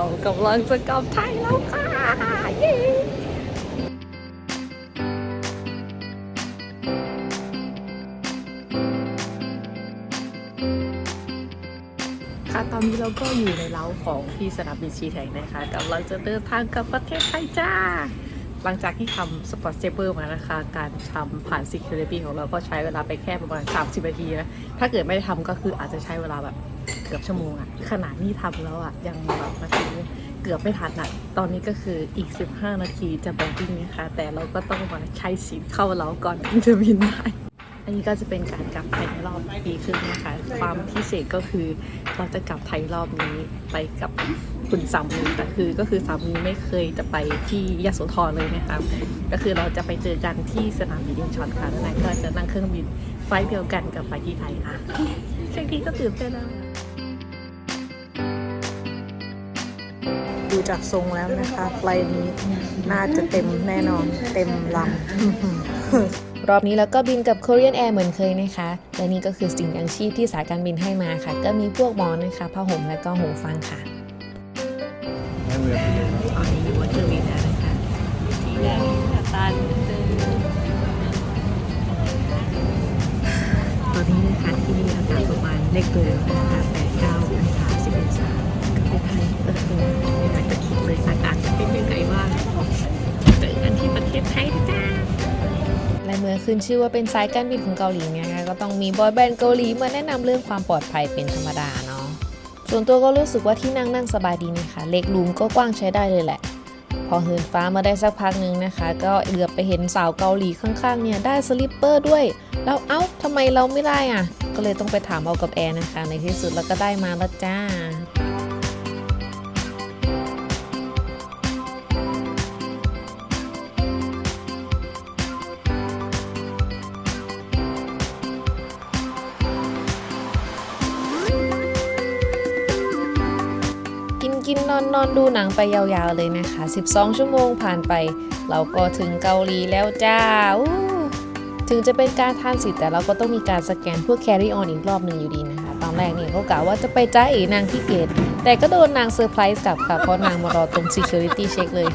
เรากำลังจะกลับไทยแล้วค่ะเย้ค่ะตอนนี้เราก็อยู่ในเล้าของที่สนามบินชีแทงนะคะกำลังจะเดินทางกลับประเทศไทยจ้า หลังจากที่ทำสปอตเซเบอร์มานะคะ การทำผ่าน Security ของเราก็ใช้เวลาไปแค่ประมาณ 30 นาทีนะ ถ้าเกิดไม่ได้ทำก็คืออาจจะใช้เวลาแบบ เกือบชั่วโมงอะขนาดนี้ทำแล้วอะยังแบบมาถึงเกือบไม่ทันอะตอนนี้ก็คืออีก 15 นาทีจะบอ r ดิ้งนะคะแต่เราก็ต้องมาใช้สิทธิ์เข้าเราก่อนถึงจะบินได้อันนี้ก็จะเป็นการกลับไทยในรอบปีครึ่งนะคะ ความพิเศษก็คือเราจะกลับไทยรอบนี้ไปกับคุณสามีค่ะคือก็คือสามีไม่เคยจะไปที่ยโสธรเลยนะคะก็คือเราจะไปเจอกันที่สนามบินอินชอนค่ะแล้วนั้นก็จะนั่งเครื่องบินไฟล์เดียวกันกับไฟล์ที่ไทยค่ะเช็คทีก็ตื่นเต้นแล้ว ดูจากทรงแล้วนะคะ ไฟนี้น่าจะเต็มแน่นอนเต็มลำ รอบนี้เราก็บินกับ Korean Air เหมือนเคยนะคะ และนี่ก็คือสิ่งยังชีพที่สายการบินให้มาค่ะ ก็มีพวกหมอนนะคะผ้าห่มและก็หูฟังค่ะ เมื่อขึ้นชื่อว่าเป็นสายการบินของเกาหลีเนี่ยนะคะก็ต้องมีบอยแบนด์เกาหลีมาแนะนำเรื่องความปลอดภัยเป็นธรรมดาเนาะส่วนตัวก็รู้สึกว่าที่นั่งนั่งสบายดีนะคะเล็กรูมก็กว้างใช้ได้เลยแหละ พอเหินฟ้ามาได้สักพักหนึ่งนะคะ ก็เหลือบไปเห็นสาวเกาหลีข้างๆเนี่ยได้สลิปเปอร์ด้วยแล้วเอ้าทำไมเราไม่ได้อะ ก็เลยต้องไปถามเอากับแอร์นะคะ ในที่สุดแล้วก็ได้มาแล้วจ้า อนนอนดูหนังไปยาวๆเลยนะคะ 12 ชั่วโมงผ่านไป เราก็ถึงเกาหลีแล้วจ้าถึงจะเป็นการทานสิทธิ์แต่เราก็ต้องมีการสแกนเพื่อ carry on อีกรอบหนึ่งอยู่ดีนะคะ ตอนแรกเนี่ยเขากะว่าจะไปจ้าเอ๋นางที่เกต แต่ก็โดนนางเซอร์ไพรส์กลับค่ะ เพราะนางมารอตรง security check เลย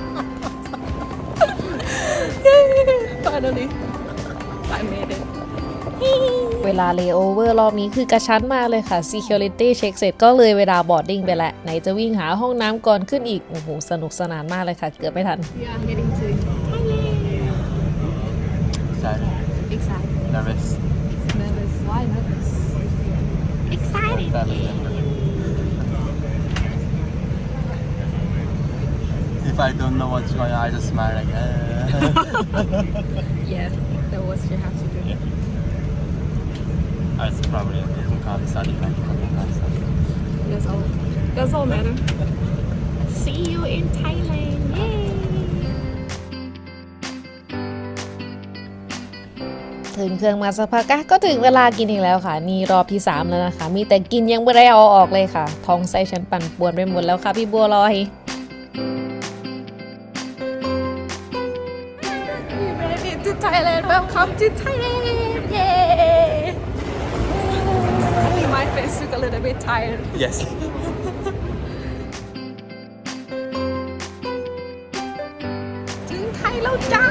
Finally เวลาเลโอเวอร์รอบนี้คือกระชั้นมากเลยค่ะ Security Check เสร็จก็เลยเวลาบอร์ดดิ้งไปแล้วไหนจะวิ่งหาห้องน้ำก่อนขึ้นอีก โอ้โห สนุกสนานมากเลยค่ะ เกือบไม่ทัน Yeah I'm getting to Excited. excited Nervous. nervous why nervous excited Family member. If I don't know what's going on, I just smile like, eh. yeah that was you have to do That's probably a different study, like different study. That's all. That's all matter. See you in Thailand. Yay! ถึงเครื่องมาสักพักอะก็ถึงเวลากินอีกแล้วค่ะ นี่รอบที่ 3 แล้วนะคะ มีแต่กินยังไม่ได้เอาออกเลยค่ะ ท้องไส้ฉันปั่นป่วนไปหมดแล้วค่ะ พี่บัวลอย We made it to Thailand. Welcome to Thailand. Yay! My face look a little bit tired. Yes. ถึงไทยแล้วจ้า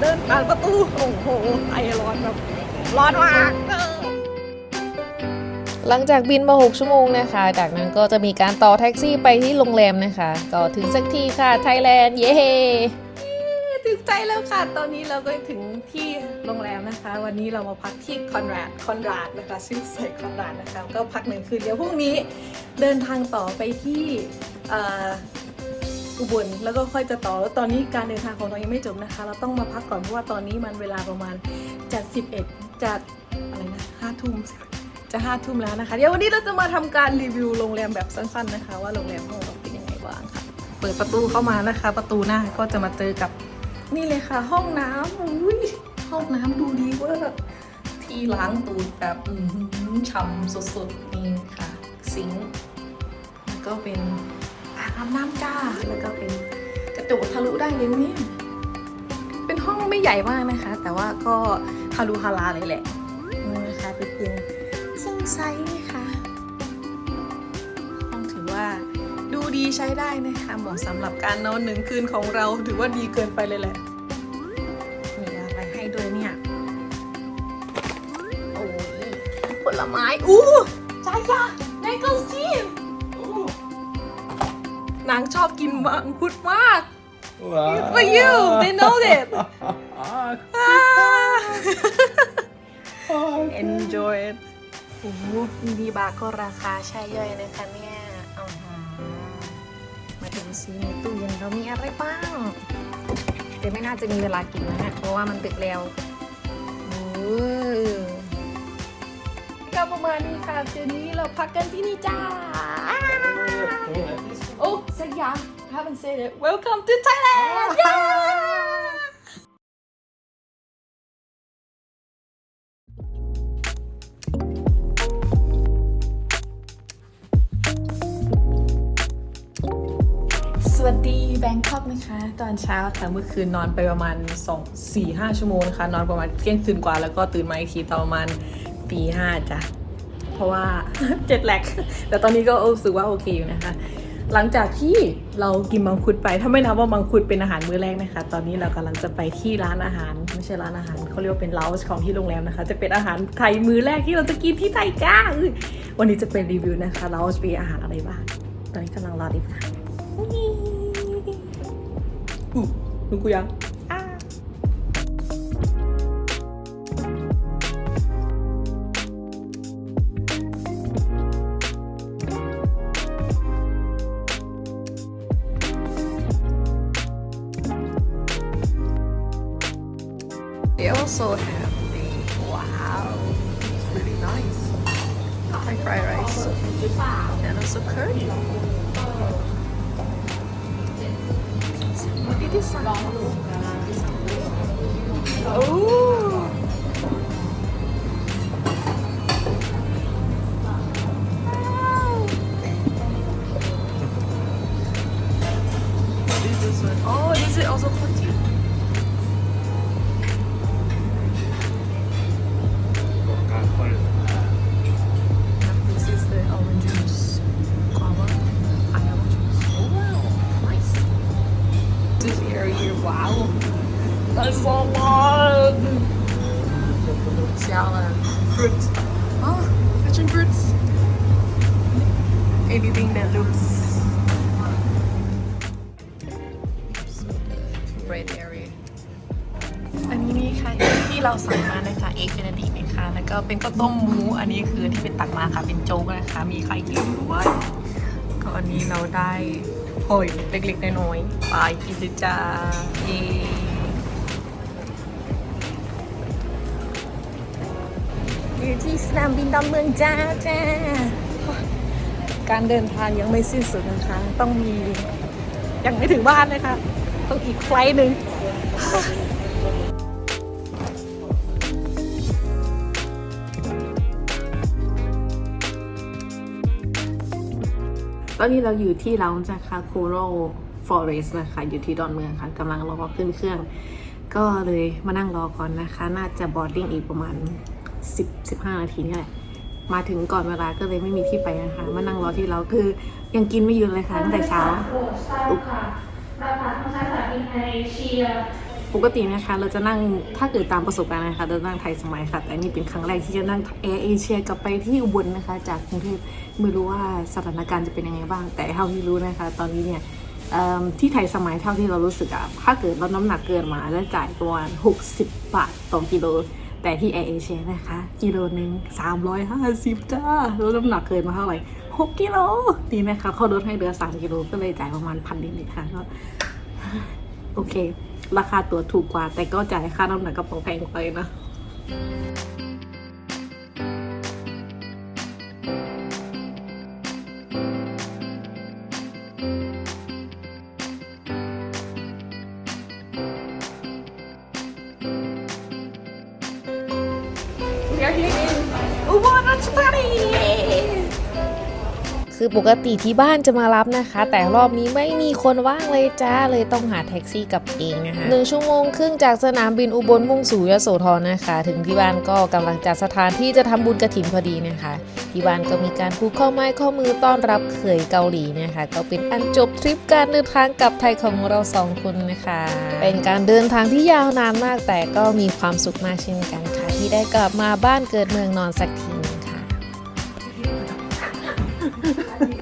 เดินผ่านประตูโอ้โหไอร้อนแบบร้อนมากเออหลังจากบินมา 6 ชั่วโมงนะคะ จากนั้นก็จะมีการต่อแท็กซี่ไปที่โรงแรมนะคะ ก็ถึงสักทีค่ะ ไทยแลนด์ เย้ถึง ใจแล้วค่ะ ตอนนี้เราก็ถึงที่โรงแรมนะคะ วันนี้เรามาพักที่คอนราด คอนราดนะคะ ชื่อใส่คอนราดนะคะ ก็พักหนึ่งคืนเดี๋ยวพรุ่งนี้เดินทางต่อไปที่อุบลแล้วก็ค่อยจะต่อ แล้วตอนนี้การเดินทางของเรายังไม่จบนะคะ เราต้องมาพักก่อนเพราะว่าตอนนี้มันเวลาประมาณจะ11จะอะไรนะห้าทุ่มจะห้าทุ่มแล้วนะคะ เดี๋ยววันนี้เราจะมาทำการรีวิวโรงแรมแบบสั้น ๆนะคะ ว่าโรงแรมของเราเป็นยังไงบ้างค่ะ เปิดประตูเข้ามานะคะ ประตูหน้าก็จะมาเจอกับ นี่เลยค่ะห้องน้ำอุ้ยห้องน้ำดูดีเวอร์ที่ล้างตูดแบบฉ่ำสุดๆนี่ค่ะซิงค์แล้วก็เป็นอ่างอาบน้ำจ้าแล้วก็เป็นกระจกทะลุได้เลยเนี่ยเป็นห้องไม่ใหญ่มากนะคะ แต่ว่าก็ฮารูฮาราเลยแหละนี่นะคะเป็นเตียงซึ่งไซส์นะคะ ดูดีใช้ได้นะคะเหมาะสำหรับการนอนหนึ่งคืนของเราถือว่าดีเกินไปเลยแหละมีอะไรให้ด้วยเนี่ย โอ้ยผลไม้ อู้จายาแมงโกสทีนนางชอบกินมังคุดมาก For you they know it enjoy it โอ้โหมินิบาร์ก็ราคาใช่ย่อยนะคะเนี่ยอื้อหือมาดู ซิในตู้เย็นเรามีอะไรบ้างแต่ไม่น่าจะมีเวลากินนะฮะเพราะว่ามันดึกแล้วโอ้ยก็ประมาณนี้ค่ะคืนนี้เราพักกันที่นี่จ้า โอ้สักอย่าง haven't said it welcome to Thailand บงคอกนะคะ ตอนเช้าค่ะเมื่อคืนนอนไปประมาณ 2 4 5 ชั่วโมงนะคะ นอนประมาณเที่ยงคืนกว่าแล้วก็ตื่นมาอีกทีตอนประมาณตีห้าจ้ะ เพราะว่าเจ็ดแลกแต่ตอนนี้ก็รู้สึกว่าโอเคอยู่นะคะ หลังจากที่เรากินมังคุดไป ถ้าไม่นับว่ามังคุดเป็นอาหารมื้อแรกนะคะ ตอนนี้เรากำลังจะไปที่ร้านอาหาร ไม่ใช่ร้านอาหารเขาเรียกว่าเป็นเลาส์ของที่โรงแรมนะคะ จะเป็นอาหารไทยมื้อแรกที่เราจะกินที่ไทยจ้าวันนี้จะเป็นรีวิวนะคะเลาส์มีอาหารอะไรบ้างตอนนี้กำลังรอรีบค่ะ 우 누구야? 아. They also have the wow, it's really nice. Thai fried rice and also curry. What did this one? Oh. That's a lot. Salad, fruits. Oh, passion fruits. Anything that looks. Bread area. อันนี้นี่ค่ะที่เราสั่งมานะคะเอ็กเป็นดีนะคะแล้วก็เป็นข้าวต้มหมูอันนี้คือที่เป็นตักมาค่ะเป็นโจ๊กนะคะ มีไข่เค็มด้วยก็อันนี้เราได้หอยเล็กๆน้อยๆไปกินเลยจ้าเย้ นามบินดอนเมืองจ้าจ้า การเดินทางยังไม่สิ้นสุดนะคะ ต้องมี ยังไม่ถึงบ้านเลยค่ะต้องอีกไฟล์หนึ่งตอนนี้เราอยู่ที่เราจากคาโคโรฟอเรสนะคะ อยู่ที่ดอนเมืองค่ะกำลังรอขึ้นเครื่อง ก็เลยมานั่งรอก่อนนะคะ น่าจะบอร์ดดิ้งอีกประมาณ 10 15 นาทีนี่แหละ มาถึงก่อนเวลาก็เลยไม่มีที่ไปนะคะ มานั่งรอที่เราคือยังกินไม่หยุดเลยค่ะตั้งแต่เช้า ปกตินะคะ เราจะนั่งถ้าเกิดตามประสบการณ์นะคะเราจะนั่งไทยสมัยค่ะ แต่นี่เป็นครั้งแรกที่จะนั่งแอร์เอเชียกลับไปที่อุบลนะคะ จากกรุงเทพไม่รู้ว่าสถานการณ์จะเป็นยังไงบ้าง แต่เท่าที่รู้นะคะ ตอนนี้เนี่ยเอิ่มที่ไทยสมัยเท่าที่เรารู้สึกอะถ้าเกิดเราน้ำหนักเกินมาแล้วจ่ายประมาณ 60 บาทต่อกิโล แต่ที่แอร์เอเชียนะคะกิโลหนึ่ง350 จ้าแล้วน้ำหนักเกินมาเท่าไหร่ 6 กิโลดีนะคะเขาลดให้เหลือ 3 กิโลก็เลยจ่ายประมาณพันนิดๆค่ะก็โอเค ราคาตั๋วถูกกว่า แต่ก็จ่ายค่าน้ำหนักกระเป๋าแพงไปนะ คือปกติที่บ้านจะมารับนะคะ แต่รอบนี้ไม่มีคนว่างเลยจ้าเลยต้องหาแท็กซี่กับเองนะคะหนึ่งชั่วโมงครึ่งจากสนามบินอุบลมุ่งสู่ยโสธรนะคะ ถึงที่บ้านก็กำลังจัดสถานที่จะทำบุญกระถินพอดีนะคะ ที่บ้านก็มีการผูกข้อไม้ข้อมือต้อนรับเขยเกาหลีนะคะ ก็เป็นอันจบทริปการเดินทางกลับไทยของเราสองคนนะคะ เป็นการเดินทางที่ยาวนานมากแต่ก็มีความสุขมากเช่นกันค่ะ ที่ได้กลับมาบ้านเกิดเมืองนอนสักที Adiós.